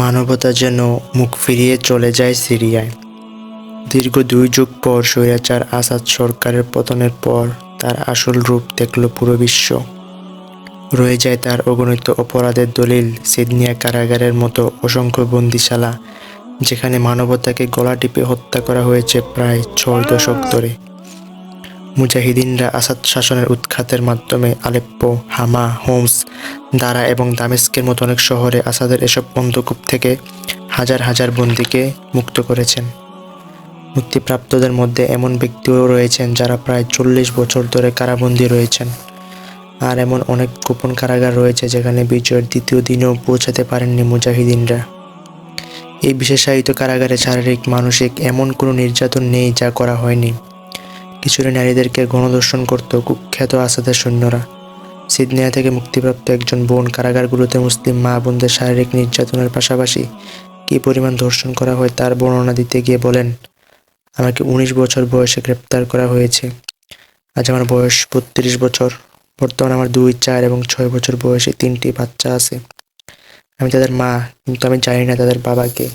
মানবতা যেন মুখ ফিরিয়ে চলে যায় সিরিয়ায়। দীর্ঘ দুই যুগ পর স্বৈরাচার আসাদ সরকারের পতনের পর তার আসল রূপ দেখল পুরো বিশ্ব। রয়ে যায় তার অগণিত অপরাধের দলিল সিডনিয়া কারাগারের মতো অসংখ্য বন্দিশালা, যেখানে মানবতাকে গলা টিপে হত্যা করা হয়েছে প্রায় ছয় দশক ধরে। মুজাহিদিনরা আসাদ শাসনের উৎখাতের মাধ্যমে আলেপ্পো, হামা, হোমস দারা এবং দামেস্কের মতো অনেক শহরে আসাদের এসব অন্ধকূপ থেকে হাজার হাজার বন্দীকে মুক্ত করেছেন। মুক্তিপ্রাপ্তদের মধ্যে এমন ব্যক্তিও রয়েছেন যারা প্রায় চল্লিশ বছর ধরে কারাবন্দী রয়েছেন। আর এমন অনেক গোপন কারাগার রয়েছে যেখানে বিজয়ের দ্বিতীয় দিনেও পৌঁছাতে পারেননি মুজাহিদিনরা। এই বিশেষায়িত কারাগারে শারীরিক, মানসিক এমন কোনো নির্যাতন নেই যা করা হয়নি। কিছুটা নারীদেরকে গণধর্ষণ করত কুখ্যাত আসাদের সৈন্যরা। সিডনিয়া থেকে মুক্তিপ্রাপ্ত একজন বোন কারাগারগুলোতে মুসলিম মা বোনদের শারীরিক নির্যাতনের পাশাপাশি কী পরিমাণ ধর্ষণ করা হয় তার বর্ণনা দিতে গিয়ে বলেন, আমাকে উনিশ বছর বয়সে গ্রেপ্তার করা হয়েছে। আজ আমার বয়স বত্রিশ বছর। বর্তমানে আমার দুই, চার এবং ছয় বছর বয়সে তিনটি বাচ্চা আছে। আমি তাদের মা, কিন্তু আমি জানি না তাদের বাবাকে